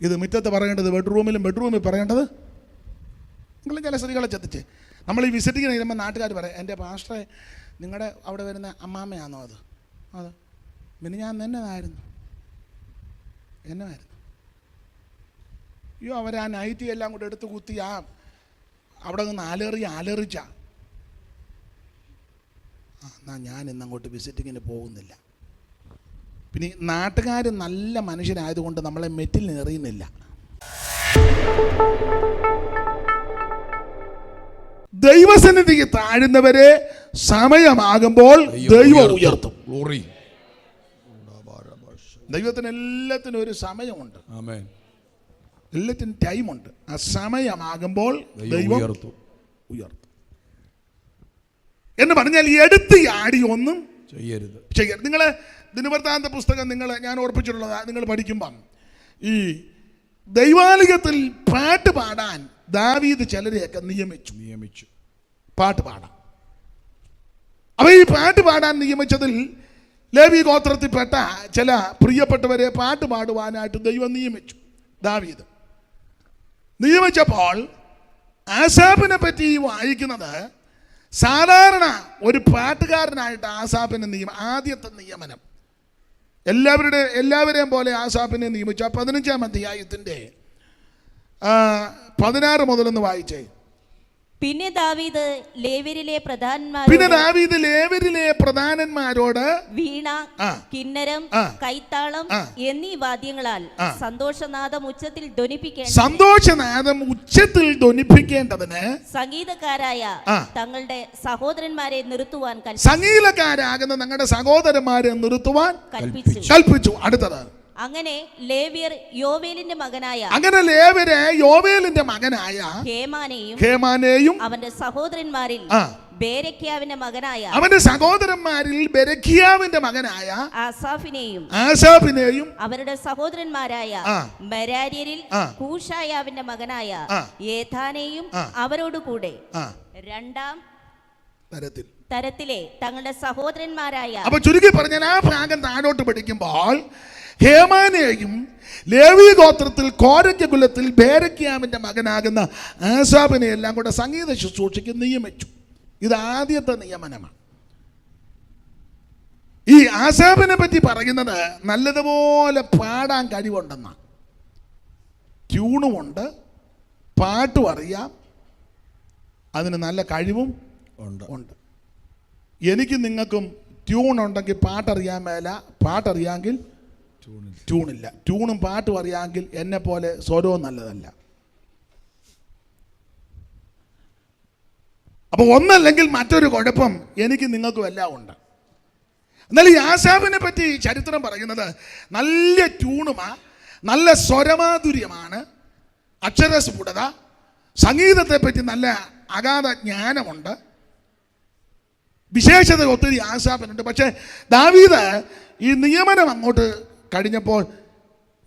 ഇത് മുറ്റത്ത് പറയേണ്ടത് ബെഡ്റൂമിലും ബെഡ്റൂമിൽ പറയേണ്ടത്? നിങ്ങൾ ചില സ്ത്രീകളെ ചെത്തിച്ച് നമ്മൾ ഈ വിസിറ്റിങ്ങിന് ഇരുമ്പോൾ നാട്ടുകാർ പറയാം എന്റെ പാസ്റ്ററെ നിങ്ങളുടെ അവിടെ വരുന്ന അമ്മാമ്മയാണോ അത്? അത്. പിന്നെ ഞാൻ എന്നതായിരുന്നു എന്നതായിരുന്നു അയ്യോ അവർ ആ നൈറ്റി എല്ലാം കൂടെ എടുത്ത് കുത്തി ആ അവിടെ നിന്ന് അലറി അലറിച്ച ആ എന്നാ ഞാൻ ഇന്നങ്ങോട്ട് വിസിറ്റിങ്ങിന് പോകുന്നില്ല. പിന്നെ നാട്ടുകാർ നല്ല മനുഷ്യരായതുകൊണ്ട് നമ്മളെ മെറ്റിൽ എറിയുന്നില്ല ദൈവസന്നിധിക്ക് താഴുന്നവരെ സമയമാകുമ്പോൾ ദൈവം ഉയർത്തും. ദൈവത്തിന് എല്ലാത്തിനും ഒരു സമയമുണ്ട്. എല്ലാത്തിനും ടൈമുണ്ട്. ആ സമയമാകുമ്പോൾ ദൈവം ദൈവം ഉയർത്തും. ഉയർത്തും. എന്ന് പറഞ്ഞാൽ എടുത്ത് ആടി ഒന്നും ചെയ്യരുത്. ചെയ്യരുത്. നിങ്ങൾ ദിനവൃത്താന്ത പുസ്തകം നിങ്ങൾ ഞാൻ ഓർപ്പിച്ചിട്ടുള്ളത് നിങ്ങൾ പഠിക്കുമ്പം. ഈ ദൈവാലയത്തിൽ പാട്ട് പാടാൻ ദാവീദ് ചിലരെയൊക്കെ നിയമിച്ചു. നിയമിച്ചു. പാട്ട് പാടാം. അപ്പം ഈ പാട്ട് പാടാൻ നിയമിച്ചതിൽ ലേവി ഗോത്രത്തിൽപ്പെട്ട ചില പ്രിയപ്പെട്ടവരെ പാട്ട് പാടുവാനായിട്ട് ദൈവം നിയമിച്ചു ദാവീദ്. നിയമിച്ചപ്പോൾ ആസാബിനെ പറ്റി വായിക്കുന്നത് സാധാരണ ഒരു പാട്ടുകാരനായിട്ട് ആസാഫിനെ നിയമം ആദ്യത്തെ നിയമനം. എല്ലാവരുടെ എല്ലാവരെയും പോലെ ആസാഫിനെ നിയമിച്ചു. ആ പതിനഞ്ചാം അധ്യായത്തിന്റെ പതിനാറ് മുതലൊന്ന് വായിച്ചേ. പിന്നെ ദാവീദ് ലേവ്യരിലെ പിന്നെ ദാവീദ് ലേവരിലെ പ്രധാനന്മാരോട് വീണ കിന്നരം. കൈത്താളം എന്നീ വാദ്യങ്ങളാൽ സന്തോഷനാദം ഉച്ചത്തിൽ ധ്വനിപ്പിക്കേണ്ട സന്തോഷനാദം ഉച്ചത്തിൽ ധ്വനിപ്പിക്കേണ്ടതിന് സംഗീതക്കാരായ തങ്ങളുടെ സഹോദരന്മാരെ നിർത്തുവാൻ സംഗീതക്കാരാകുന്ന ഞങ്ങളുടെ സഹോദരന്മാരെ നിർത്തുവാൻ കൽപ്പിച്ചു. കൽപ്പിച്ചു. അടുത്തത്. അങ്ങനെ ലേവിയർ യോവേലിന്റെ മകനായ അങ്ങനെ ലേവിയർ യോവേലിന്റെ മകനായ ഹേമാനെയും ഹേമാനെയും അവന്റെ സഹോദരന്മാരിൽ ബേരഖ്യാവിന്റെ മകനായ അവന്റെ സഹോദരന്മാരിൽ ബേരഖ്യാവിന്റെ മകനായ ആസാഫിനെയും ആസാഫിനെയും അവരുടെ സഹോദരന്മാരായ മരാരിയരിൽ. കൂഷായാവിന്റെ മകനായ. ഏഥാനെയും അവരോട് കൂടെ രണ്ടാം തരത്തിൽ. തരത്തിലെ തങ്ങളുടെ സഹോദരന്മാരായ അപ്പൊ ചുരുക്കി പറഞ്ഞാൽ ആ ഭാഗം താഴോട്ട് പഠിക്കുമ്പോൾ ഹേമാനെയും ലേവി ഗോത്രത്തിൽ കോരയ്ക്ക കുലത്തിൽ ബേരക്യാമിന്റെ മകനാകുന്ന ആസാബിനെ എല്ലാം കൂടെ സംഗീത ശുശ്രൂഷയ്ക്ക് നിയമിച്ചു. ഇത് ആദ്യത്തെ നിയമനമാണ്. ഈ ആസാബിനെ പറ്റി പറയുന്നത് നല്ലതുപോലെ പാടാൻ കഴിവുണ്ടെന്നാണ് ട്യൂണുമുണ്ട് പാട്ടും അറിയാം അതിന് നല്ല കഴിവും ഉണ്ട്. ഉണ്ട്. എനിക്ക് നിങ്ങൾക്കും ട്യൂൺ ഉണ്ടെങ്കിൽ പാട്ടറിയാൻ മേല പാട്ടറിയാമെങ്കിൽ ട്യൂണില്ല ട്യൂണും പാട്ടും അറിയാമെങ്കിൽ എന്നെ പോലെ സ്വരവും നല്ലതല്ല. അപ്പോൾ ഒന്നല്ലെങ്കിൽ മറ്റൊരു കുഴപ്പം എനിക്ക് നിങ്ങൾക്കും എല്ലാം ഉണ്ട്. എന്നാൽ ഈ ആശാവിനെ പറ്റി ചരിത്രം പറയുന്നത് നല്ല ട്യൂണുമാ നല്ല സ്വരമാധുര്യമാണ് അക്ഷരസ്ഫുടത സംഗീതത്തെ പറ്റി നല്ല അഗാധ ജ്ഞാനമുണ്ട്. വിശേഷത ഒത്തിരി ആശാപനുണ്ട് പക്ഷേ ദാവീദ് ഈ നിയമനം അങ്ങോട്ട് കഴിഞ്ഞപ്പോൾ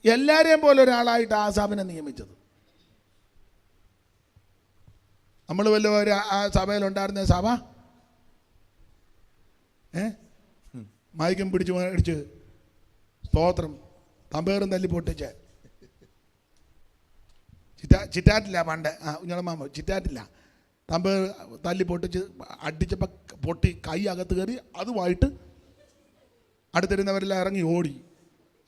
എല്ലാവരെയും പോലെ ഒരാളായിട്ട് ആസാബിനെ നിയമിച്ചത്. നമ്മൾ വല്ല ഒരു ആ സഭയിലുണ്ടായിരുന്ന സഭ? ഏ? മയക്കും പിടിച്ച് അടിച്ച് സ്തോത്രം തമ്പേറും തല്ലി പൊട്ടിച്ച്. ചിറ്റാ ചിറ്റാറ്റില്ല പണ്ട്. ആ ഉഞ്ഞളമാമ ചിറ്റാറ്റില്ല. തമ്പേർ തല്ലി പൊട്ടിച്ച് അടിച്ചപ്പോൾ പൊട്ടി കൈ അകത്ത് കയറി അതുമായിട്ട് അടുത്തിരുന്നവരെല്ലാം ഇറങ്ങി ഓടി.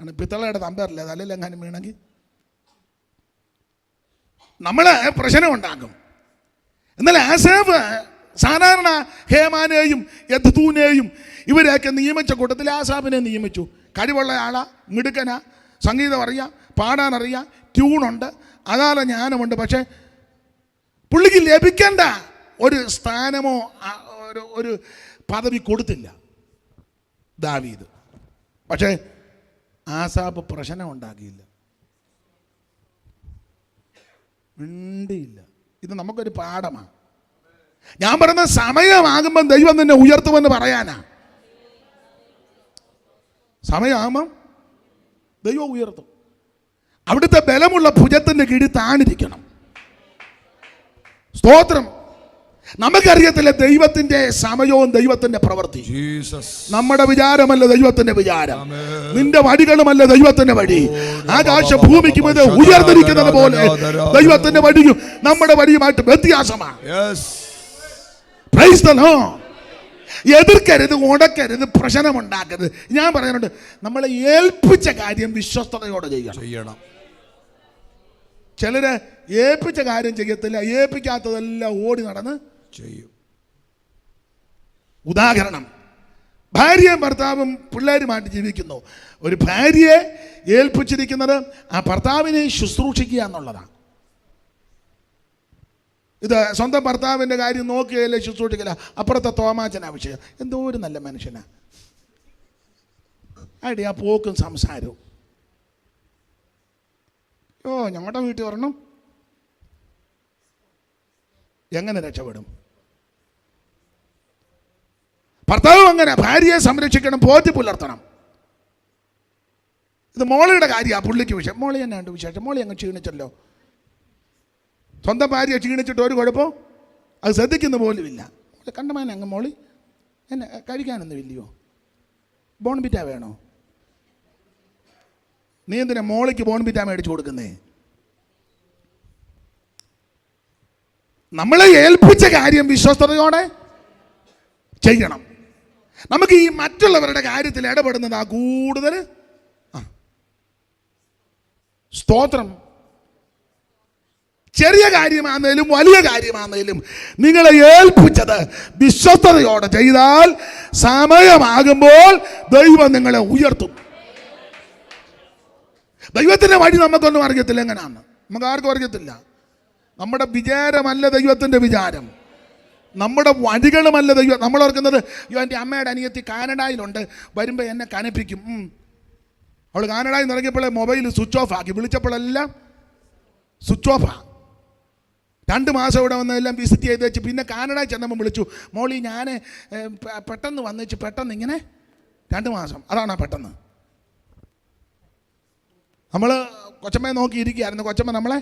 ആണ് പിത്തളയുടെ തമ്പേറില്ല? തലയിലെങ്ങാനും വീണെങ്കിൽ? നമ്മൾ പ്രശ്നം ഉണ്ടാക്കും എന്നാൽ ആസേഫ് സാധാരണ ഹേമാനെയും യദ്ധൂനെയും ഇവരെയൊക്കെ നിയമിച്ച കൂട്ടത്തിൽ ആസാബിനെ നിയമിച്ചു. കഴിവുള്ള ആളാ മിടുക്കനാ സംഗീതം അറിയാം പാടാനറിയാം ട്യൂണുണ്ട് അതാല ജ്ഞാനമുണ്ട്. പക്ഷേ പുള്ളിക്ക് ലഭിക്കേണ്ട ഒരു സ്ഥാനമോ ഒരു ഒരു പദവി കൊടുത്തില്ല ദാവീദ്. പക്ഷേ ആസാബ് പ്രശ്നം ഉണ്ടാക്കിയില്ല. മിണ്ടിയില്ല. ഇത് നമുക്കൊരു പാഠമാണ് ഞാൻ പറയുന്ന സമയമാകുമ്പം ദൈവം നിന്നെ ഉയർത്തുമെന്ന് പറയാനാ. സമയമാകുമ്പം ദൈവം ഉയർത്തും. അവിടുത്തെ ബലമുള്ള ഭുജത്തിന്റെ കീഴിൽ താണിരിക്കണം. സ്തോത്രം. നമുക്കറിയത്തില്ല ദൈവത്തിന്റെ സമയവും ദൈവത്തിന്റെ പ്രവൃത്തി. നമ്മുടെ വിചാരമല്ല ദൈവത്തിന്റെ വിചാരം. നിന്റെ വഴികളുമല്ല ദൈവത്തിന്റെ വഴി ആകാശ ഭൂമിക്ക് മീതെ ഉയർന്നിരിക്കുന്നത് പോലെ ദൈവത്തിന്റെ വഴിയും നമ്മുടെ വഴിയുമായിട്ട് വ്യത്യാസമാണ്. എതിർക്കരുത് ഉടക്കരുത് പ്രശ്നമുണ്ടാക്കരുത്. ഞാൻ പറയാനുണ്ട് നമ്മളെ ഏൽപ്പിച്ച കാര്യം വിശ്വസ്തയോടെ ചെയ്യണം. ചെയ്യണം. ചിലര് ഏൽപ്പിച്ച കാര്യം ചെയ്യത്തില്ല ഏൽപ്പിക്കാത്തതെല്ലാം ഓടി നടന്ന് ചെയ്യും. ഉദാഹരണം ഭാര്യയും ഭർത്താവും പിള്ളേരുമായിട്ട് ജീവിക്കുന്നു. ഒരു ഭാര്യയെ ഏൽപ്പിച്ചിരിക്കുന്നത് ആ ഭർത്താവിനെ ശുശ്രൂഷിക്കുക എന്നുള്ളതാണ്. ഇത് സ്വന്തം ഭർത്താവിന്റെ കാര്യം നോക്കുകയല്ലേ ശുശ്രൂഷിക്കില്ല അപ്പുറത്തെ തോമാച്ചനാ വിഷയം. എന്തോ ഒരു നല്ല മനുഷ്യനാ. അടി ആ പോക്കും സംസാരവും. ഓ ഞങ്ങളുടെ വീട്ടിൽ വരണം എങ്ങനെ രക്ഷപ്പെടും? ഭർത്താവും അങ്ങനെ ഭാര്യയെ സംരക്ഷിക്കണം പോറ്റി പുലർത്തണം. ഇത് മോളിയുടെ കാര്യമാണ് പുള്ളിക്ക് വിഷയം. മോളി എന്നാണ്ട് വിശേഷം? മോളി അങ്ങ് ക്ഷീണിച്ചല്ലോ. സ്വന്തം ഭാര്യയെ ക്ഷീണിച്ചിട്ട് ഒരു കുഴപ്പം അത് ശ്രദ്ധിക്കുന്ന പോലുമില്ല കണ്ടമാനെ അങ്ങ് മോളി. എന്നെ കഴിക്കാനൊന്നും ഇല്ലയോ? ബോൺബിറ്റ വേണോ? നീ എന്തിനാ മോളിക്ക് ബോൺബിറ്റ മേടിച്ചു കൊടുക്കുന്നേ? നമ്മളെ ഏൽപ്പിച്ച കാര്യം വിശ്വസ്തയോടെ ചെയ്യണം. നമുക്ക് ഈ മറ്റുള്ളവരുടെ കാര്യത്തിൽ ഇടപെടുന്നത് ആ കൂടുതൽ സ്തോത്രം. ചെറിയ കാര്യമാണെങ്കിലും വലിയ കാര്യമാണെങ്കിലും നിങ്ങളെ ഏൽപ്പിച്ചത് വിശ്വസ്തയോടെ ചെയ്താൽ സമയമാകുമ്പോൾ ദൈവം നിങ്ങളെ ഉയർത്തും. ദൈവത്തിന്റെ വഴി നമുക്കൊന്നും അറിയത്തില്ല എങ്ങനെയാണ് നമുക്ക് ആർക്കും അറിയത്തില്ല. നമ്മുടെ വിചാരമല്ല ദൈവത്തിന്റെ വിചാരം. നമ്മുടെ വഴികളുമല്ല ദൈവം. നമ്മൾ ഓർക്കുന്നത് അയ്യോ എന്റെ അമ്മയുടെ അനിയത്തി കാനഡയിലുണ്ട്. വരുമ്പോൾ എന്നെ കനപ്പിക്കും. അവൾ കാനഡയിൽ നിറങ്ങിയപ്പോഴേ മൊബൈൽ സ്വിച്ച് ഓഫ് ആക്കി. വിളിച്ചപ്പോഴെല്ലാം സ്വിച്ച് ഓഫാ രണ്ട് മാസം ഇവിടെ വന്നതെല്ലാം വിസിറ്റ് ചെയ്ത് വെച്ച് പിന്നെ കാനഡ ചെന്നപ്പോൾ വിളിച്ചു. മോളി ഞാൻ പെട്ടെന്ന് വന്നു വെച്ച് പെട്ടെന്ന് ഇങ്ങനെ? രണ്ട് മാസം. അതാണ് പെട്ടെന്ന്. നമ്മൾ കൊച്ചമ്മയെ നോക്കിയിരിക്കുകയായിരുന്നു. കൊച്ചമ്മ നമ്മളെ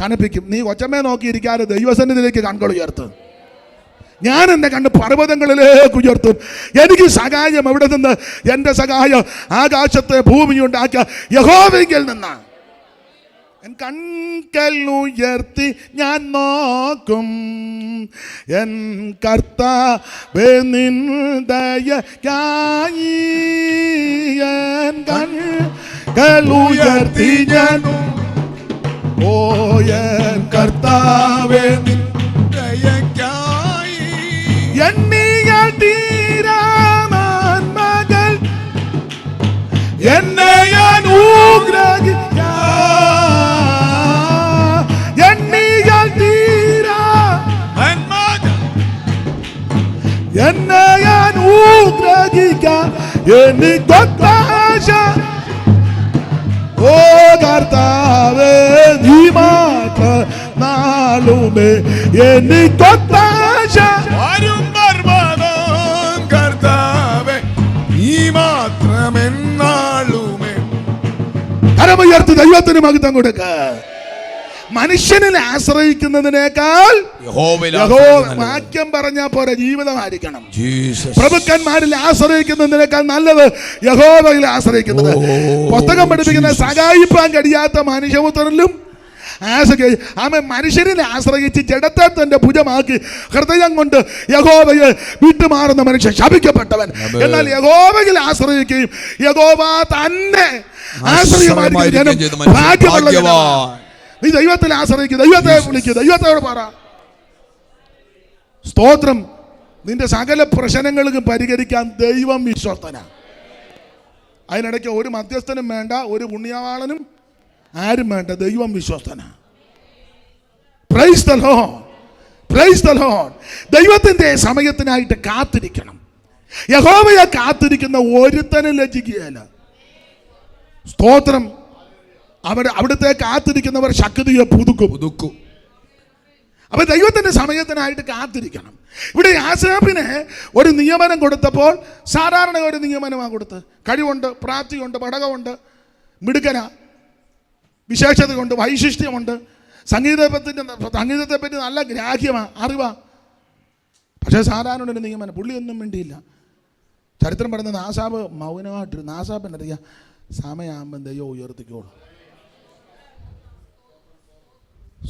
കനപ്പിക്കും. നീ കൊച്ചമ്മയെ നോക്കിയിരിക്കാതെ ദൈവസന്നിധിയിലേക്ക് കണ്ണുകൾ ഉയർത്ത്. ഞാൻ എന്നെ കണ്ട് പർവതങ്ങളിലേക്ക് ഉയർത്തും. എനിക്ക് സഹായം എവിടെ നിന്ന്? എന്റെ സഹായം ആകാശത്തെ ഭൂമി ഉണ്ടാക്കിയ യഹോവെങ്കിൽ നിന്നാണ് എൻ കൺകൾ ഉയർത്തി ഞാൻ നോക്കും. എൻ കർത്താവേ നിന്ദയക്കായി എൻ കൽ ഉയർത്തി ഞാൻ എൻ കർത്താവേ നിൻ ദയയ്ക്കായി എണ്ണിയാൽ തീരാമാൻ മകൾ എന്നെ നന്മകൾ എന്നെ അനുഗ്രഹിക്ക എനിക്കൊത്താശ ഓ കർത്താവേ നീ മാത്ര നാളുമേ എനിക്കൊത്താശ. വരും പർവതം കർത്താവേ നീ മാത്രമെന്നാളുമേ. കരമുയർത്തി ദൈവത്തിന് മഹിതം കൊടുക്ക. മനുഷ്യനിൽ ആശ്രയിക്കുന്നതിനേക്കാൾ വാക്യം പറഞ്ഞാൽ പോരെ ജീവിതമായിരിക്കണം. പ്രഭുക്കന്മാരിൽ ആശ്രയിക്കുന്നതിനേക്കാൾ നല്ലത് യഹോവയിൽ ആശ്രയിക്കുന്നത്. പുസ്തകം പഠിപ്പിക്കുന്ന സഹായിപ്പാൻ കഴിയാത്ത മനുഷ്യപുത്രനിലും ആശ്രയി ആമ മനുഷ്യരിൽ ആശ്രയിച്ച് ജഡത്തെ തന്റെ ഭുജമാക്കി ഹൃദയം കൊണ്ട് യഹോവയെ വിട്ടുമാറുന്ന മനുഷ്യൻ ശപിക്കപ്പെട്ടവൻ. എന്നാൽ യഹോവയിൽ ആശ്രയിക്കുകയും യഹോവ തന്നെ ആശ്രയമായിരിക്കും ഭാഗ്യമുള്ള. നീ ദൈവത്തിൽ ആശ്രയിക്കുക ദൈവത്തെ വിളിക്കുക ദൈവത്തോട് പറ. സ്തോത്രം. നിന്റെ സകല പ്രശ്നങ്ങൾക്കും പരിഹരിക്കാൻ ദൈവം വിശ്വസ്തന അതിനിടയ്ക്ക് ഒരു മധ്യസ്ഥനും വേണ്ട ഒരു പുണ്യവാളനും ആരും വേണ്ട ദൈവം വിശ്വസ്തന പ്രൈസ് ദ പ്രൈസ് ദ സമയത്തിനായിട്ട് കാത്തിരിക്കണം. യഹോവയെ കാത്തിരിക്കുന്ന ഒരുത്തനും ലജ്ജിക്കുകയല്ല. സ്തോത്രം. അവർ അവിടുത്തെ കാത്തിരിക്കുന്നവർ ശക്തിയെ പുതുക്കും. പുതുക്കും. അപ്പൊ ദൈവത്തിന്റെ സമയത്തിനായിട്ട് കാത്തിരിക്കണം. ഇവിടെ ആസാഫിന് ഒരു നിയമനം കൊടുത്തപ്പോൾ സാധാരണ ഒരു നിയമനമാണ് കൊടുത്തത് കഴിവുണ്ട് പ്രാപ്തിയുണ്ട് പടകമുണ്ട് മിടുക്കന വിശേഷതയുണ്ട് വൈശിഷ്ട്യമുണ്ട് സംഗീതത്തിന്റെ സംഗീതത്തെ പറ്റി നല്ല ഗ്രാഹ്യമാണ് അറിവാ. പക്ഷേ സാധാരണ ഒരു നിയമനം പുള്ളിയൊന്നും വേണ്ടിയില്ല ചരിത്രം പറയുന്നത് ആസാബ് മൗനമായിട്ടിരുന്നു. നാസാബ് എന്നറിയാം സമയമാകുമ്പോൾ ദൈവം ഉയർത്തിക്കോളൂ.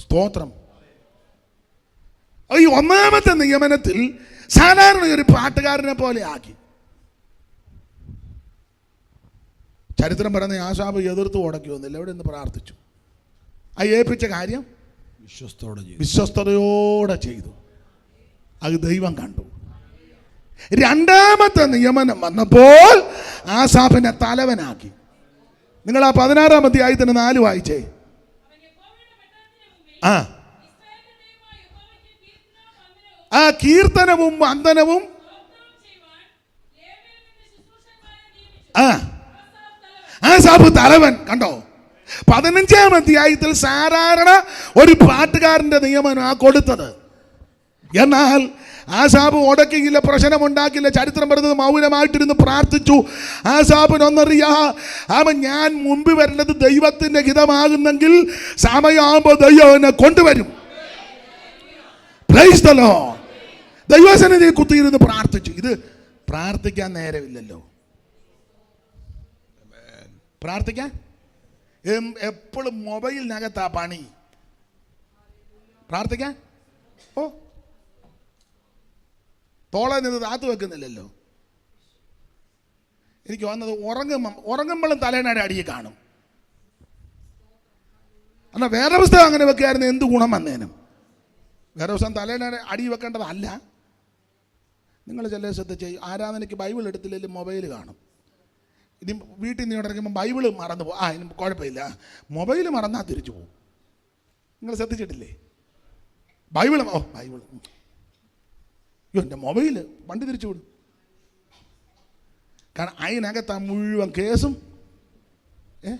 സ്തോത്രം. ഈ ഒന്നാമത്തെ നിയമനത്തിൽ സാധാരണ ഒരു പാട്ടുകാരനെ പോലെ ആക്കി. ചരിത്രം പറയുന്ന ആശാബ് എതിർത്ത് ഉടക്കി വന്നില്ല. എവിടെ നിന്ന് പ്രാർത്ഥിച്ചു? ആ ഏൽപ്പിച്ച കാര്യം? വിശ്വസ്തോടെ വിശ്വസ്തയോടെ ചെയ്തു. അത് ദൈവം കണ്ടു. രണ്ടാമത്തെ നിയമനം വന്നപ്പോൾ ആസാഫിനെ തലവനാക്കി. നിങ്ങൾ ആ പതിനാറാം അധ്യായത്തിന് നാല് വായിച്ചേ? ആ. ആ കീർത്തനവും വന്ദനവും. ആ. ആസാഫ് തലവൻ കണ്ടോ? പതിനഞ്ചാം അധ്യായത്തിൽ സാധാരണ ഒരു പാട്ടുകാരന്റെ നിയമനം ആ കൊടുത്തത്. എന്നാൽ ആസാബ് ഉടക്കിയില്ല പ്രശ്നമുണ്ടാക്കില്ല. ചരിത്രം പറഞ്ഞത് മൗനമായിട്ടിരുന്ന് പ്രാർത്ഥിച്ചു. ആസാബിനൊന്നറിയാ അവൻ ഞാൻ മുമ്പ് വരേണ്ടത് ദൈവത്തിന്റെ ഹിതമാകുന്നെങ്കിൽ സമയമാകുമ്പോൾ ദൈവം എന്നെ കൊണ്ടുവരും. പ്രൈസ്തലോ. ദൈവസന്നിധി കുത്തിയിരുന്ന് പ്രാർത്ഥിച്ചു. ഇത് പ്രാർത്ഥിക്കാൻ നേരമില്ലല്ലോ. പ്രാർത്ഥിക്കാൻ? എപ്പോഴും മൊബൈലിനകത്താ പണി. പ്രാർത്ഥിക്കാൻ? ഓ തോളെ നിന്ന് താത്തു വെക്കുന്നില്ലല്ലോ. എനിക്ക് വന്നത് ഉറങ്ങുമ്പം ഉറങ്ങുമ്പോഴും തലേനയുടെ അടിയെ കാണും. എന്നാൽ വേറെ പുസ്തകം അങ്ങനെ വെക്കുകയായിരുന്നു എന്ത് ഗുണം വന്നേനും. വേറെ പുസ്തകം തലേനയുടെ അടി വെക്കേണ്ടതല്ല. നിങ്ങൾ ചില ശ്രദ്ധിച്ച് ആരാധനയ്ക്ക് ബൈബിൾ എടുത്തില്ലെങ്കിലും മൊബൈൽ കാണും. ഇനി വീട്ടിൽ നിന്ന് ഇടയ്ക്കുമ്പോൾ ബൈബിൾ മറന്നു പോകും ആ ഇനി കുഴപ്പമില്ല. മൊബൈൽ മറന്നാൽ തിരിച്ചു പോകും നിങ്ങൾ ശ്രദ്ധിച്ചിട്ടില്ലേ? ബൈബിൾ ഓ ബൈബിൾ. അയ്യോ എന്റെ മൊബൈൽ വണ്ടി തിരിച്ചു വിടും. കാരണം അതിനകത്ത് ആ മുഴുവൻ കേസും. ഏ?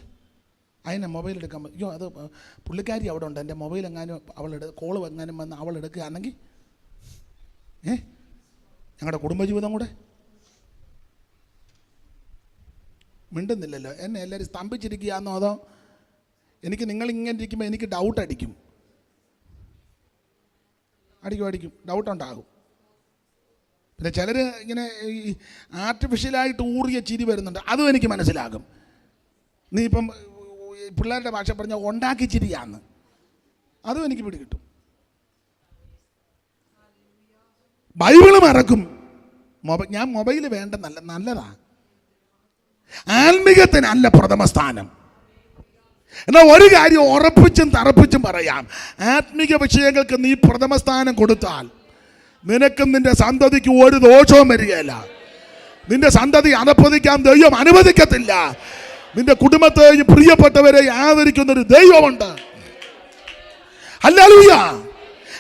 അതിനെ മൊബൈൽ എടുക്കാൻ അയ്യോ അത് പുള്ളിക്കാരി അവിടെ ഉണ്ട്. എന്റെ മൊബൈൽ എങ്ങാനും അവളെടു കോൾ എങ്ങാനും വന്ന് അവൾ എടുക്കുകയാണെങ്കിൽ ഏ? ഞങ്ങളുടെ കുടുംബജീവിതം കൂടെ. മിണ്ടുന്നില്ലല്ലോ. എന്നെ എല്ലാവരും സ്തംഭിച്ചിരിക്കുകയാണെന്നോ അതോ? എനിക്ക് നിങ്ങൾ ഇങ്ങനെ ഇരിക്കുമ്പോൾ എനിക്ക് ഡൗട്ട് അടിക്കും. അടിക്കും അടിക്കും. ഡൗട്ട് ഉണ്ടാകും. പിന്നെ ചിലർ ഇങ്ങനെ ഈ ആർട്ടിഫിഷ്യലായിട്ട് ഊറിയ ചിരി വരുന്നുണ്ട്. അതും എനിക്ക് മനസ്സിലാകും. നീ ഇപ്പം പിള്ളേരുടെ ഭാഷ പറഞ്ഞ ഉണ്ടാക്കി ചിരിയാന്ന്. അതും എനിക്ക് പിടികിട്ടും ബൈബിൾ മറക്കും. മൊബൈൽ ഞാൻ മൊബൈൽ വേണ്ട നല്ല നല്ലതാ. ആത്മീകത്തിനല്ല പ്രഥമ സ്ഥാനം. എന്നാൽ ഒരു കാര്യം ഉറപ്പിച്ചും തറപ്പിച്ചും പറയാം. ആത്മീക വിഷയങ്ങൾക്ക് നീ പ്രഥമ സ്ഥാനം കൊടുത്താൽ നിനക്കും നിന്റെ സന്തതിക്ക് ഒരു ദോഷവും വരികയില്ല. നിന്റെ സന്തതി അനപ്പതിക്കാൻ ദൈവം അനുവദിക്കത്തില്ല. നിന്റെ കുടുംബത്തെ പ്രിയപ്പെട്ടവരെ ആദരിക്കുന്ന ഒരു ദൈവമുണ്ട് അല്ലൂയ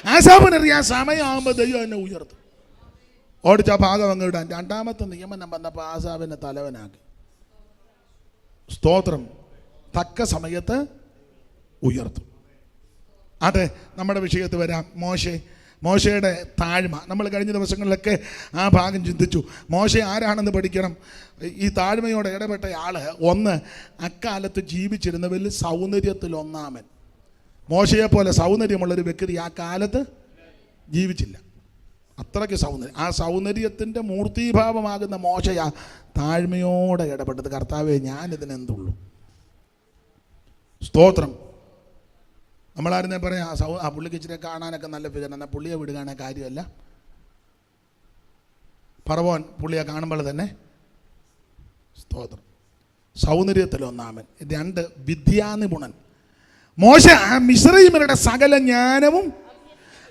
ആശാപനറിയാൻ സമയമാകുമ്പോൾ ദൈവം എന്നെ ഉയർത്തും. ഓടിച്ച ഭാഗം അങ്ങ് ഇടാൻ. രണ്ടാമത്തെ നിയമനം വന്നപ്പോൾ ആസാബിനെ തലവനാക്കി. സ്തോത്രം. തക്ക സമയത്ത് ഉയർത്തും. അതെ നമ്മുടെ വിഷയത്ത് വരാം. മോശെ മോശയുടെ താഴ്മ. നമ്മൾ കഴിഞ്ഞ ദിവസങ്ങളിലൊക്കെ ആ ഭാഗം ചിന്തിച്ചു. മോശ ആരാണെന്ന് പഠിക്കണം? ഈ താഴ്മയോടെ ഇടപെട്ട ആൾ ഒന്ന് അക്കാലത്ത് ജീവിച്ചിരുന്നവരിൽ സൗന്ദര്യത്തിൽ ഒന്നാമൻ. മോശയെ പോലെ സൗന്ദര്യമുള്ളൊരു വ്യക്തി ആ കാലത്ത് ജീവിച്ചില്ല. അത്രയ്ക്ക് സൗന്ദര്യം. ആ സൗന്ദര്യത്തിന്റെ മൂർത്തീഭാവമാകുന്ന മോശയാ താഴ്മയോടെ ഇടപെട്ടത്. കർത്താവെ ഞാനിതിനെന്തുള്ളൂ? സ്തോത്രം. നമ്മളായിരുന്നേ പറയാം ആ സൗ ആ പുള്ളിക്ക് ഇച്ചിരി കാണാനൊക്കെ നല്ല ഫിഗർ എന്നാൽ പുള്ളിയെ വിടുകയാണെ കാര്യമല്ല. പറവോൻ പുള്ളിയെ കാണുമ്പോൾ തന്നെ സ്തോത്രം. സൗന്ദര്യത്തിൽ ഒന്നാമൻ രണ്ട് വിദ്യാനിപുണൻ. മോശ ആ മിശ്രീമരുടെ സകല ജ്ഞാനവും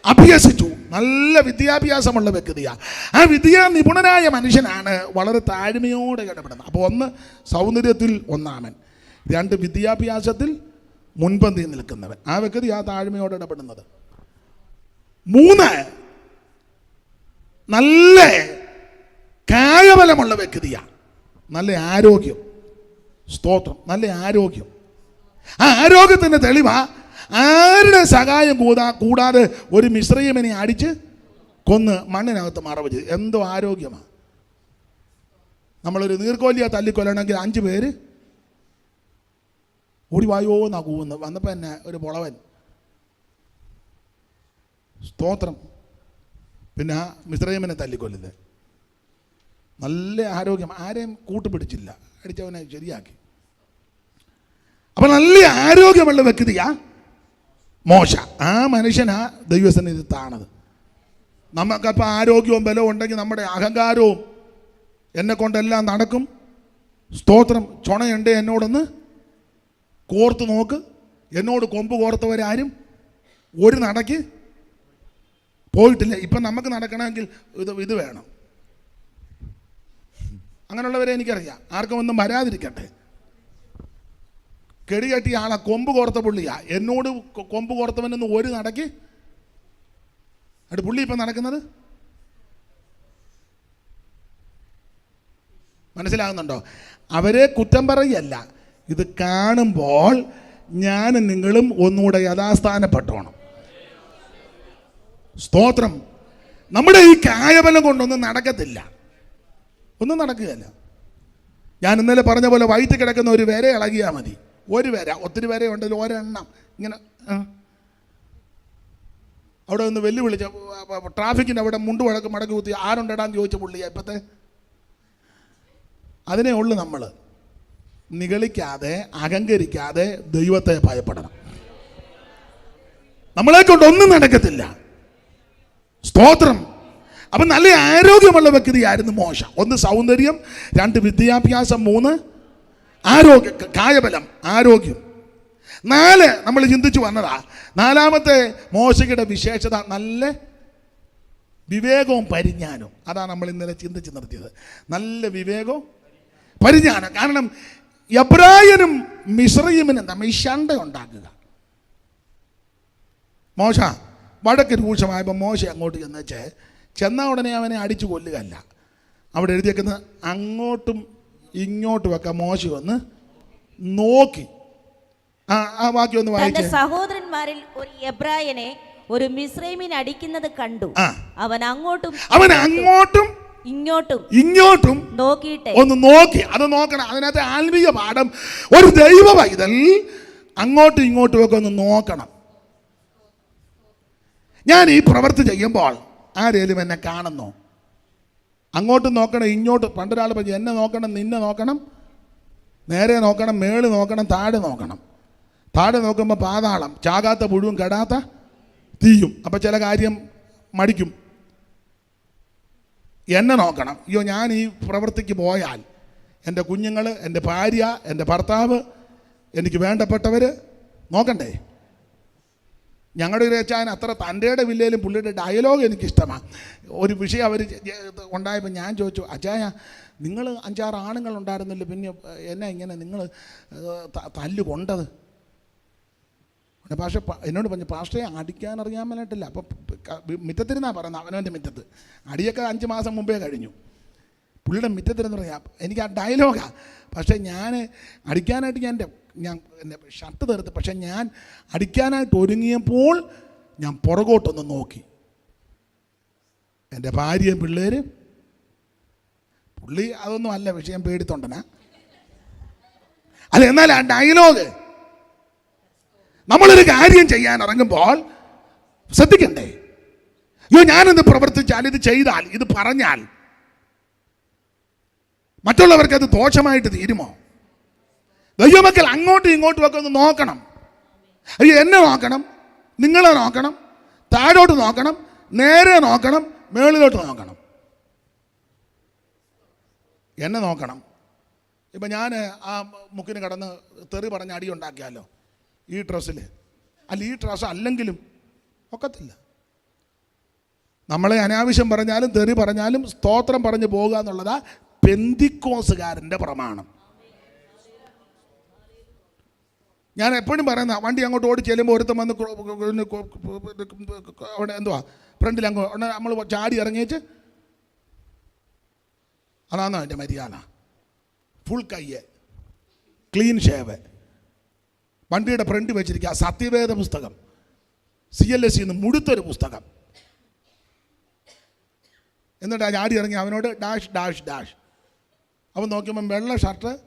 അഭ്യസിച്ചു. നല്ല വിദ്യാഭ്യാസമുള്ള വ്യക്തിയാണ് ആ വിദ്യാ നിപുണനായ മനുഷ്യനാണ് വളരെ താഴ്മയോടെ ഇടപെടുന്നത്. അപ്പോൾ ഒന്ന് സൗന്ദര്യത്തിൽ ഒന്നാമൻ രണ്ട് വിദ്യാഭ്യാസത്തിൽ മുൻപന്തി നിൽക്കുന്നവൻ. ആ വ്യക്തി ആ താഴ്മയോട് ഇടപെടുന്നത്. മൂന്ന് നല്ല കായബലമുള്ള വ്യക്തിയാണ് നല്ല ആരോഗ്യം. സ്തോത്രം. നല്ല ആരോഗ്യം. ആ ആരോഗ്യത്തിന്റെ തെളിവാ ആരുടെ സഹായം കൂടാ കൂടാതെ ഒരു മിശ്രീമിനെ അടിച്ച് കൊന്ന് മണ്ണിനകത്ത് മറവ് ചെയ്തു എന്തോ ആരോഗ്യമാണ് നമ്മളൊരു നീർക്കോലിയ തല്ലിക്കൊല്ലണമെങ്കിൽ അഞ്ച് പേര് ഓടി വായോ എന്നാ കൂവുന്നത്? വന്നപ്പോൾ തന്നെ ഒരു പുളവൻ. സ്തോത്രം. പിന്നെ ആ മിശ്രയമനെ തല്ലിക്കൊല്ലുന്നത് നല്ല ആരോഗ്യം. ആരെയും കൂട്ടുപിടിച്ചില്ല. അടിച്ചവനെ ശരിയാക്കി. അപ്പൊ നല്ല ആരോഗ്യമുള്ള വ്യക്തിയാ മോശ. ആ മനുഷ്യനാ ദൈവസന്നിധി താണത്. നമുക്കപ്പോൾ ആരോഗ്യവും ബലവും ഉണ്ടെങ്കിൽ നമ്മുടെ അഹങ്കാരവും എന്നെ കൊണ്ടെല്ലാം നടക്കും. സ്തോത്രം. ചുണയുണ്ട് എന്നോടൊന്ന് കോർത്ത് നോക്ക്. എന്നോട് കൊമ്പ് കോർത്തവരാരും ഒരു നടക്ക് പോയിട്ടില്ല. ഇപ്പം നമുക്ക് നടക്കണമെങ്കിൽ ഇത് ഇത് വേണം. അങ്ങനെയുള്ളവരെ എനിക്കറിയാം. ആർക്കും ഒന്നും വരാതിരിക്കട്ടെ. കെടികെട്ടിയ ആളെ. കൊമ്പ് കോർത്ത പുള്ളിയാ. എന്നോട് കൊമ്പ് കോർത്തവനൊന്ന് ഒരു നടക്ക്? എന്നിട്ട് പുള്ളി ഇപ്പം നടക്കുന്നത്? മനസ്സിലാകുന്നുണ്ടോ? അവരെ കുറ്റം പറയല്ല. ഇത് കാണുമ്പോൾ ഞാൻ നിങ്ങളും ഒന്നുകൂടെ യഥാസ്ഥാനപ്പെട്ടോണം. സ്തോത്രം. നമ്മുടെ ഈ കായബലം കൊണ്ടൊന്നും നടക്കത്തില്ല. ഒന്നും നടക്കുകയല്ല. ഞാൻ ഇന്നലെ പറഞ്ഞ പോലെ വയറ്റ് കിടക്കുന്ന ഒരു വര ഇളകിയാൽ മതി. ഒരു വര ഒത്തിരി വര ഉണ്ടെങ്കിൽ ഒരെണ്ണം. ഇങ്ങനെ. അവിടെ ഒന്ന് വെല്ലുവിളിച്ച ട്രാഫിക്കിന്റെ അവിടെ മുണ്ട് വഴക്ക് മടക്കി കുത്തി ആരുണ്ടടാന്ന് ചോദിച്ച പുള്ളിയാ ഇപ്പത്തെ? അതിനേ ഉള്ളു നമ്മൾ നിഗളിക്കാതെ അഹങ്കരിക്കാതെ ദൈവത്തെ ഭയപ്പെടണം. നമ്മളെ കൊണ്ട് ഒന്നും നടക്കത്തില്ല. സ്തോത്രം. അപ്പം നല്ല ആരോഗ്യമുള്ള വ്യക്തിയായിരുന്നു മോശ. ഒന്ന് സൗന്ദര്യം രണ്ട് വിദ്യാഭ്യാസം മൂന്ന് ആരോഗ്യ കായബലം ആരോഗ്യം. നാല് നമ്മൾ ചിന്തിച്ചു വന്നതാ. നാലാമത്തെ മോശയുടെ വിശേഷത നല്ല വിവേകവും പരിജ്ഞാനവും. അതാണ് നമ്മൾ ഇന്നലെ ചിന്തിച്ച് നിർത്തിയത്. നല്ല വിവേകവും പരിജ്ഞാനം. കാരണം എബ്രായനും മിശ്രയുമിനും തമ്മിൽ ശണ്ട ഉണ്ടാക്കുക. മോശ വടക്ക് രൂക്ഷമായപ്പോൾ മോശ അങ്ങോട്ട് ചെന്ന് ചെന്നേച്ച് ചെന്ന ഉടനെ അവനെ അടിച്ചു കൊല്ലുകയല്ല. അവിടെ എഴുതിയേക്കുന്നത് അങ്ങോട്ടും ഇങ്ങോട്ടും ഒക്കെ മോശ വന്ന് നോക്കി. ആ ആ വാക്യം ഒന്ന് തന്റെ സഹോദരന്മാരിൽ ഒരു എബ്രായനെ ഒരു മിശ്രൈമിനെ അടിക്കുന്നത് കണ്ടു. അവൻ അങ്ങോട്ടും അവൻ അങ്ങോട്ടും ഇങ്ങോട്ടും ഇങ്ങോട്ടും നോക്കിയിട്ട്. ഒന്ന് നോക്കി അത് നോക്കണം. അതിനകത്ത് ആത്മീയ പാഠം ഒരു ദൈവ പൈതൽ അങ്ങോട്ടും ഇങ്ങോട്ടും ഒക്കെ ഒന്ന് നോക്കണം. ഞാൻ ഈ പ്രവൃത്തി ചെയ്യുമ്പോൾ ആരേലും എന്നെ കാണുന്നു? അങ്ങോട്ടും നോക്കണം ഇങ്ങോട്ട്. പണ്ടൊരാൾ പറഞ്ഞു എന്നെ നോക്കണം നിന്നെ നോക്കണം. നേരെ നോക്കണം മേൾ നോക്കണം താഴെ നോക്കണം. താഴെ നോക്കുമ്പോൾ പാതാളം ചാകാത്ത പുഴുവും കെടാത്ത തീയും. അപ്പം ചില കാര്യം മടിക്കും. എന്നെ നോക്കണം. അയ്യോ ഞാൻ ഈ പ്രവൃത്തിക്ക് പോയാൽ എന്റെ കുഞ്ഞുങ്ങൾ എന്റെ ഭാര്യ എന്റെ ഭർത്താവ് എനിക്ക് വേണ്ടപ്പെട്ടവർ നോക്കണ്ടേ? ഞങ്ങളുടെ ഒരു അച്ഛൻ അത്ര തന്റെയുടെ വില്ലയിലും പുള്ളിയുടെ ഡയലോഗ് എനിക്കിഷ്ടമാണ് ഒരു വിഷയം അവർ ഉണ്ടായപ്പോൾ ഞാൻ ചോദിച്ചു അജായ നിങ്ങൾ അഞ്ചാറ് ആണുങ്ങൾ ഉണ്ടായിരുന്നില്ല പിന്നെ എന്നെ ഇങ്ങനെ നിങ്ങൾ തല്ല് പിന്നെ പക്ഷേ എന്നോട് പറഞ്ഞു പാഷ്ടയെ അടിക്കാൻ അറിയാൻ മേലായിട്ടില്ല. അപ്പം മിറ്റത്തിരുന്നാ പറയുന്നത് അവനവന്റെ മിറ്റത്ത്. അടിയൊക്കെ അഞ്ച് മാസം മുമ്പേ കഴിഞ്ഞു. പുള്ളിയുടെ മിറ്റത്തിരുന്ന് പറയാം എനിക്ക് ആ ഡയലോഗാണ് പക്ഷേ ഞാൻ അടിക്കാനായിട്ട് ഞാൻ എന്റെ ഞാൻ എന്റെ ഷർട്ട് തീർത്ത് പക്ഷേ ഞാൻ അടിക്കാനായിട്ട് ഒരുങ്ങിയപ്പോൾ ഞാൻ പുറകോട്ടൊന്ന് നോക്കി. എന്റെ ഭാര്യയും പിള്ളേർ പുള്ളി അതൊന്നും അല്ല വിഷയം പേടിത്തൊണ്ടനാ. അല്ല എന്നാൽ ആ ഡയലോഗ്? നമ്മളൊരു കാര്യം ചെയ്യാൻ ഇറങ്ങുമ്പോൾ ശ്രദ്ധിക്കണ്ടേ? അയ്യോ ഞാനിത് പ്രവർത്തിച്ചാൽ ഇത് ചെയ്താൽ ഇത് പറഞ്ഞാൽ മറ്റുള്ളവർക്ക് അത് ദോഷമായിട്ട് തീരുമോ? ദൈവമക്കൾ അങ്ങോട്ടും ഇങ്ങോട്ടും ഒക്കെ ഒന്ന് നോക്കണം. അയ്യോ എന്നെ നോക്കണം നിങ്ങളെ നോക്കണം താഴോട്ട് നോക്കണം നേരെ നോക്കണം മേളിലോട്ട് നോക്കണം. എന്നെ നോക്കണം. ഇപ്പം ഞാൻ ആ മുക്കിന് കടന്ന് തെറി പറഞ്ഞ് അടി ഉണ്ടാക്കിയാലോ? ഈ ഡ്രസ്സിൽ അല്ല ഈ ഡ്രസ്സ് അല്ലെങ്കിലും ഒക്കത്തില്ല. നമ്മളെ അനാവശ്യം പറഞ്ഞാലും തെറി പറഞ്ഞാലും സ്തോത്രം പറഞ്ഞു പോകുക എന്നുള്ളതാ പെന്തിക്കോസുകാരന്റെ പ്രമാണം. ഞാൻ എപ്പോഴും പറയുന്ന വണ്ടി അങ്ങോട്ട് ഓടി ചെല്ലുമ്പോൾ ഒരുത്തം വന്ന് അവിടെ എന്തുവാ? ഫ്രണ്ടിൽ അങ്ങ് നമ്മൾ ചാടി ഇറങ്ങിയിട്ട് അതാണോ എന്റെ മര്യാദ. ഫുൾ കയ്യ്. Clean shave. വണ്ടിയുടെ ഫ്രണ്ട് വെച്ചിരിക്കുക. സത്യവേദ പുസ്തകം. സി എൽ എസ് സിന്ന് മുഴുത്തൊരു പുസ്തകം. എന്നിട്ട് ആ ചാടി ഇറങ്ങി അവനോട് ഡാഷ് ഡാഷ് ഡാഷ്. അവൻ നോക്കിയപ്പം വെള്ള ഷർട്ട്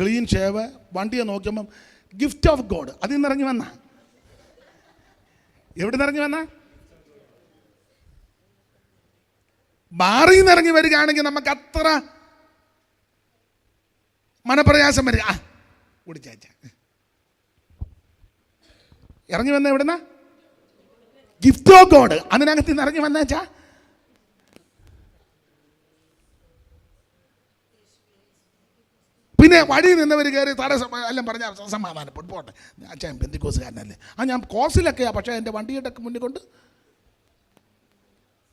ക്ലീൻ ഷേവ് വണ്ടിയെ നോക്കിയപ്പം ഗിഫ്റ്റ് ഓഫ് ഗോഡ് അതിൽ നിന്ന് ഇറങ്ങി വന്ന. എവിടെ നിന്ന് ഇറങ്ങി വന്ന? മാറി നിറങ്ങി വരികയാണെങ്കിൽ നമുക്ക് അത്ര മനപ്രയാസം വരിക. ആ കുടിച്ചാച്ച. ഇറങ്ങി വന്ന എവിടുന്ന? ഗിഫ്റ്റ് ഓഫ് ഗോഡ് അതിനകത്ത് നിന്ന് ഇറങ്ങി വന്നേച്ചാ പിന്നെ വഴി നിന്നവർ കയറി തടസ്സം എല്ലാം പറഞ്ഞ സമാധാനപ്പെട്ടു പോട്ടെ അച്ഛൻ ബന്ധുക്കോസുകാരനല്ലേ. ആ ഞാൻ കോസിലൊക്കെയാണ് പക്ഷേ എന്റെ വണ്ടിയുടെ മുന്നിൽ കൊണ്ട്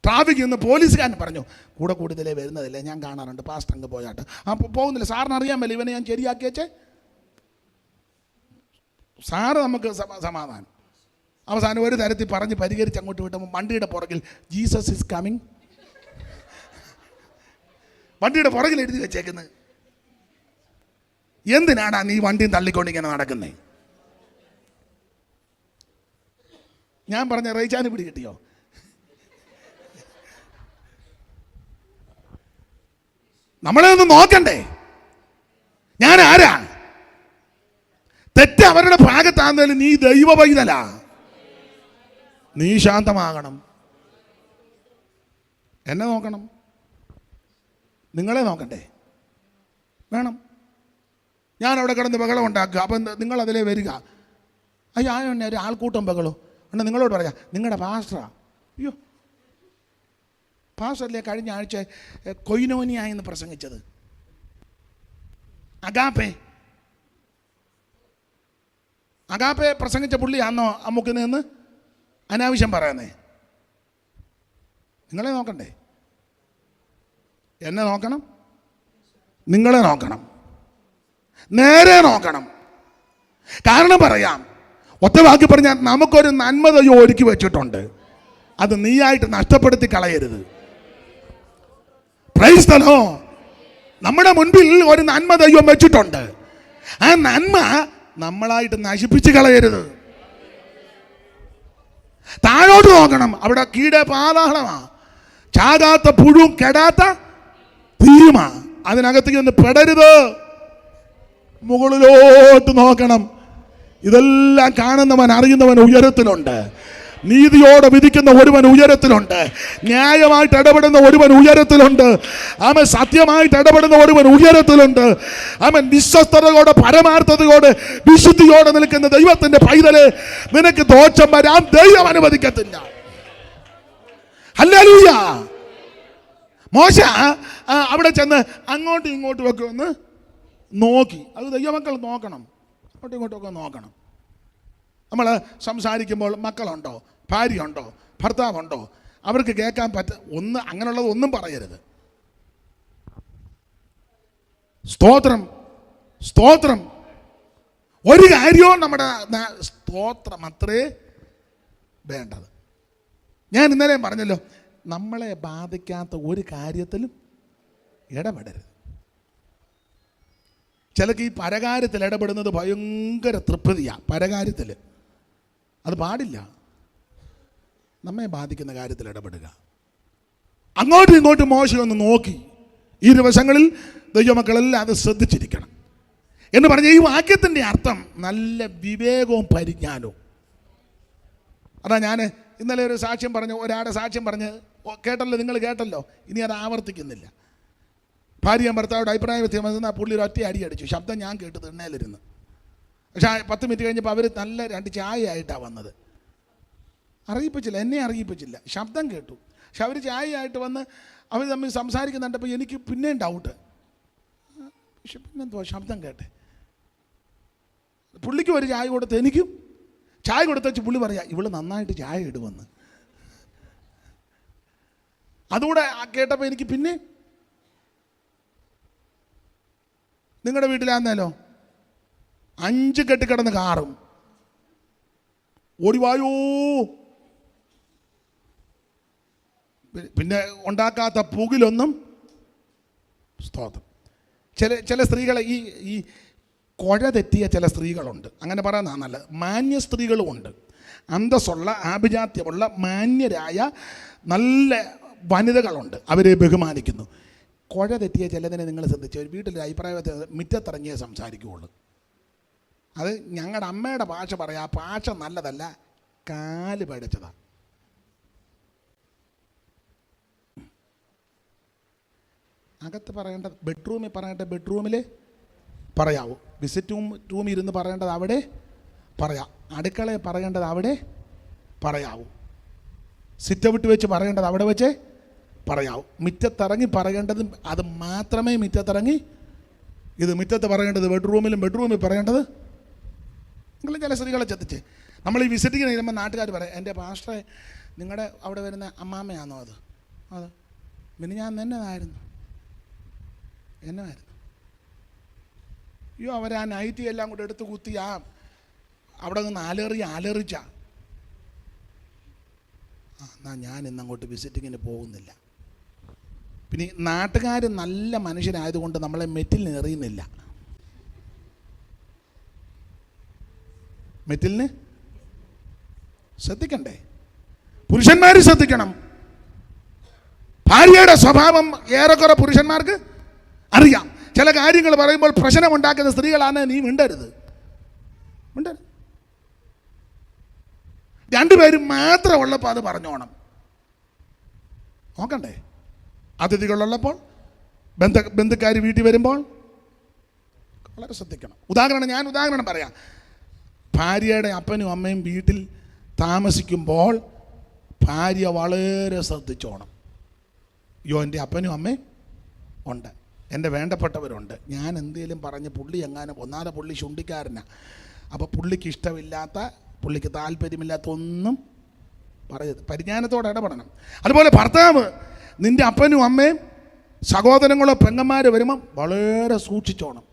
ട്രാഫിക് നിന്ന് പോലീസുകാരൻ പറഞ്ഞു കൂടെ കൂടുതലേ വരുന്നതല്ലേ ഞാൻ കാണാറുണ്ട്. പാസ്റ്റ് അങ്ങ് പോയാട്ട്. ആ പോകുന്നില്ല. സാറിന് അറിയാമല്ലോ ഇവനെ ഞാൻ ശരിയാക്കി വെച്ചേ സാറ് നമുക്ക് സമ- സമാധാനം. അവസാനം ഒരു തരത്തിൽ പറഞ്ഞ് പരിഹരിച്ച് അങ്ങോട്ട് വിട്ടപ്പോൾ വണ്ടിയുടെ പുറകിൽ ജീസസ് ഇസ് കമ്മിങ്. വണ്ടിയുടെ പുറകിൽ എഴുതി വെച്ചേക്കുന്നത്. എന്തിനാണ് നീ വണ്ടിയും തള്ളിക്കൊണ്ട് ഇങ്ങനെ നടക്കുന്നേ? ഞാൻ പറഞ്ഞ റൈച്ചാന് പിടി കിട്ടിയോ? നമ്മളെ ഒന്ന് നോക്കണ്ടേ? ഞാൻ ആരാ ഭാഗത്താണെങ്കിലും നീ ദൈവ പൈതലാ നീ ശാന്തമാകണം. എന്നെ നോക്കണം. നിങ്ങളെ നോക്കണ്ടേ? വേണം. ഞാൻ അവിടെ കിടന്ന് ബഹളം ഉണ്ടാക്കുക. അപ്പം നിങ്ങൾ അതിലേ വരിക. അയ്യോ ആ എന്നെ ഒരു ആൾക്കൂട്ടം ബഹളോ? എന്നാ നിങ്ങളോട് പറയാം. നിങ്ങളുടെ പാസ്റ്ററാ. അയ്യോ. പാസ്റ്ററല്ലേ കഴിഞ്ഞ ആഴ്ച കൊയിനോനിയായെന്ന് പ്രസംഗിച്ചത്. അഗാപ്പേ. അഗാപ്പെ പ്രസംഗിച്ച പുള്ളിയാണോ അമ്മുക്ക് നിന്ന്? അനാവശ്യം പറയുന്നേ നിങ്ങളെ നോക്കണ്ടേ? എന്നെ നോക്കണം? നിങ്ങളെ നോക്കണം. നേരെ നോക്കണം. കാരണം പറയാം ഒറ്റ വാക്കി പറഞ്ഞാൽ നമുക്കൊരു നന്മ ഒരുക്കി വെച്ചിട്ടുണ്ട്. അത് നീയായിട്ട് നഷ്ടപ്പെടുത്തി കളയരുത്. പ്രൈസ്തലോ നമ്മുടെ മുൻപിൽ ഒരു നന്മ ദൈവം വെച്ചിട്ടുണ്ട്. ആ നന്മ നമ്മളായിട്ട് നശിപ്പിച്ച് കളയരുത്. താഴോട്ട് നോക്കണം. അവിടെ കീട പാതാളമാ. ചാകാത്ത പുഴുവും കെടാത്ത തീരുമാ അതിനകത്തേക്ക് ഒന്ന് പെടരുത്. മുകളിലോട്ട് നോക്കണം. ഇതെല്ലാം കാണുന്നവൻ അറിയുന്നവൻ ഉയരത്തിലുണ്ട്. നീതിയോടെ വിധിക്കുന്ന ഒരുവൻ ഉയരത്തിലുണ്ട്. ന്യായമായിട്ട് ഇടപെടുന്ന ഒരുവൻ ഉയരത്തിലുണ്ട്. അവൻ സത്യമായിട്ട് ഇടപെടുന്ന ഒരുവൻ ഉയരത്തിലുണ്ട്. അവൻ വിശ്വസ്തതയോടെ പരമാർത്ഥതയോടെ വിശുദ്ധിയോടെ നിൽക്കുന്ന ദൈവത്തിന്റെ പൈതലെ നിനക്ക് ദോഷം വരാൻ ദൈവം അനുവദിക്കത്തില്ല. ഹല്ലേലൂയ. മോശ അവിടെ ചെന്ന് അങ്ങോട്ടും ഇങ്ങോട്ടും ഒക്കെ ഒന്ന് നോക്കി. അത് ദൈവമക്കൾ നോക്കണം. അങ്ങോട്ടും ഇങ്ങോട്ടും ഒക്കെ നോക്കണം. നമ്മൾ സംസാരിക്കുമ്പോൾ മക്കളുണ്ടോ? ഭാര്യയുണ്ടോ? ഭർത്താവുണ്ടോ? അവർക്ക് കേൾക്കാൻ പറ്റ ഒന്ന് അങ്ങനെയുള്ളത് ഒന്നും പറയരുത്. സ്തോത്രം സ്തോത്രം. ഒരു കാര്യവും നമ്മുടെ സ്തോത്രം അത്രേ വേണ്ടത്. ഞാൻ ഇന്നലെ പറഞ്ഞല്ലോ നമ്മളെ ബാധിക്കാത്ത ഒരു കാര്യത്തിലും ഇടപെടരുത്. ചിലക്ക് ഈ പരകാര്യത്തിൽ ഇടപെടുന്നത് ഭയങ്കര തൃപ്തിയാണ് പരകാര്യത്തിൽ. അത് പാടില്ല. നമ്മെ ബാധിക്കുന്ന കാര്യത്തിൽ ഇടപെടുക. അങ്ങോട്ടും ഇങ്ങോട്ടും മോശം ഒന്ന് നോക്കി. ഈ ദിവസങ്ങളിൽ ദൈവമക്കളെല്ലാം അത് ശ്രദ്ധിച്ചിരിക്കണം. എന്ന് പറഞ്ഞ ഈ വാക്യത്തിന്റെ അർത്ഥം നല്ല വിവേകവും പരിജ്ഞാനവും. അതാ ഞാൻ ഇന്നലെ ഒരു സാക്ഷ്യം പറഞ്ഞു ഒരാളുടെ സാക്ഷ്യം പറഞ്ഞ് കേട്ടല്ലോ നിങ്ങൾ കേട്ടല്ലോ. ഇനി അത് ആവർത്തിക്കുന്നില്ല. ഭാര്യയും ഭർത്താവോട് അഭിപ്രായ വ്യത്യാസം ആ പുള്ളി ഒറ്റ അടി അടിച്ചു. ശബ്ദം ഞാൻ കേട്ടു തിണ്ണയിലിരുന്ന് പക്ഷേ പത്ത് മിനിറ്റ് കഴിഞ്ഞപ്പോൾ അവർ നല്ല രണ്ട് ചായ ആയിട്ടാണ് വന്നത്. അറിയിപ്പിച്ചില്ല എന്നെ അറിയിപ്പിച്ചില്ല. ശബ്ദം കേട്ടു. പക്ഷെ അവർ ചായയായിട്ട് വന്ന് അവർ തമ്മിൽ സംസാരിക്കുന്നുണ്ടപ്പോൾ എനിക്ക് പിന്നെയും ഡൗട്ട് പക്ഷെ പിന്നെന്തുവാ ശബ്ദം കേട്ടെ. പുള്ളിക്കും ഒരു ചായ കൊടുത്ത് എനിക്കും ചായ കൊടുത്തേച്ച് പുള്ളി പറയാ ഇവൾ നന്നായിട്ട് ചായ ഇടുമെന്ന് അതുകൂടെ കേട്ടപ്പോൾ എനിക്ക് പിന്നെ നിങ്ങളുടെ വീട്ടിലാന്നേലോ അഞ്ച് കെട്ടിക്കിടന്ന് കാറും. ഓടിവായോ പിന്നെ ഉണ്ടാക്കാത്ത പുകിലൊന്നും സ്തോത്രം. ചില ചില സ്ത്രീകളെ ഈ ഈ കുഴ തെറ്റിയ ചില സ്ത്രീകളുണ്ട്. അങ്ങനെ പറയുന്നതാണ് നല്ലത് മാന്യ സ്ത്രീകളുമുണ്ട് അന്തസ്സുള്ള ആഭിജാത്യമുള്ള മാന്യരായ നല്ല വനിതകളുണ്ട്. അവരെ ബഹുമാനിക്കുന്നു. കുഴ തെറ്റിയ ചിലതിനെ നിങ്ങൾ ശ്രദ്ധിച്ചു ഒരു വീട്ടിൽ അഭിപ്രായത്തെ മുറ്റത്തിറങ്ങിയേ സംസാരിക്കുകയുള്ളൂ. അത് ഞങ്ങളുടെ അമ്മയുടെ ഭാഷ പറയാം ഭാഷ നല്ലതല്ല കാൽ പഠിച്ചതാണ് അകത്ത് പറയേണ്ട ബെഡ്റൂമിൽ പറയേണ്ട ബെഡ്റൂമിൽ പറയാവൂ. വിസിറ്റ് റൂം റൂമിൽ ഇരുന്ന് പറയേണ്ടത് അവിടെ പറയാം. അടുക്കളയിൽ പറയേണ്ടത് അവിടെ പറയാവൂ. സിറ്റ് ഔട്ട് വെച്ച് പറയേണ്ടത് അവിടെ വെച്ച് പറയാവൂ. മുറ്റത്തിറങ്ങി പറയേണ്ടത് അത് മാത്രമേ മുറ്റത്തിറങ്ങി ഇത് മുറ്റത്ത് പറയേണ്ടത് ബെഡ്റൂമിലും ബെഡ്റൂമിൽ പറയേണ്ടത് നിങ്ങൾ ചില സ്ത്രീകളെ ചത്തിച്ച് നമ്മൾ ഈ വിസിറ്റിങ്ങിന് ചെയ്യുമ്പോൾ നാട്ടുകാർ പറയാം എന്റെ പാസ്റ്ററെ നിങ്ങളുടെ അവിടെ വരുന്ന അമ്മാമ്മയാണോ അത്? അത്. പിന്നെ ഞാൻ എന്നതായിരുന്നു എന്നതായിരുന്നു അയ്യോ അവർ ആ നൈറ്റി എല്ലാം കൂടെ എടുത്ത് കുത്തി ആ അവിടെ നിന്ന് അലറി അലറിച്ച എന്നാ ഞാൻ ഇന്നങ്ങോട്ട് വിസിറ്റിങ്ങിന് പോകുന്നില്ല. പിന്നെ നാട്ടുകാർ നല്ല മനുഷ്യരായതുകൊണ്ട് നമ്മളെ മെറ്റിൽ എറിയുന്നില്ല മെറ്റിലിന്? ശ്രദ്ധിക്കണ്ടേ? പുരുഷന്മാർ ശ്രദ്ധിക്കണം. ഭാര്യയുടെ സ്വഭാവം ഏറെക്കുറെ പുരുഷന്മാർക്ക് അറിയാം. ചില കാര്യങ്ങൾ പറയുമ്പോൾ പ്രശ്നമുണ്ടാക്കുന്ന സ്ത്രീകളാണ് നീ മിണ്ടരുത്. മിണ്ടരുത്. രണ്ടുപേരും മാത്രം ഉള്ളപ്പോൾ അത് പറഞ്ഞോണം. നോക്കണ്ടേ? അതിഥികളുള്ളപ്പോൾ ബന്ധ ബന്ധുക്കാർ വീട്ടിൽ വരുമ്പോൾ വളരെ ശ്രദ്ധിക്കണം. ഉദാഹരണം ഞാൻ ഉദാഹരണം പറയാം. ഭാര്യയുടെ അപ്പനും അമ്മയും വീട്ടിൽ താമസിക്കുമ്പോൾ ഭാര്യ വളരെ ശ്രദ്ധിച്ചോണം. യോ എന്റെ അപ്പനും അമ്മയും ഉണ്ട്. എന്റെ വേണ്ടപ്പെട്ടവരുണ്ട്. ഞാൻ എന്തെങ്കിലും പറഞ്ഞ് പുള്ളി എങ്ങാനും ഒന്നാമത് പുള്ളി ചുണ്ടിക്കാരനാണ് അപ്പോൾ പുള്ളിക്ക് ഇഷ്ടമില്ലാത്ത പുള്ളിക്ക് താല്പര്യമില്ലാത്ത ഒന്നും പറയരുത്. പരിജ്ഞാനത്തോടെ ഇടപെടണം. അതുപോലെ ഭർത്താവ് നിന്റെ അപ്പനും അമ്മയും സഹോദരങ്ങളോ പെങ്ങന്മാരോ വരുമ്പം വളരെ സൂക്ഷിച്ചോണം.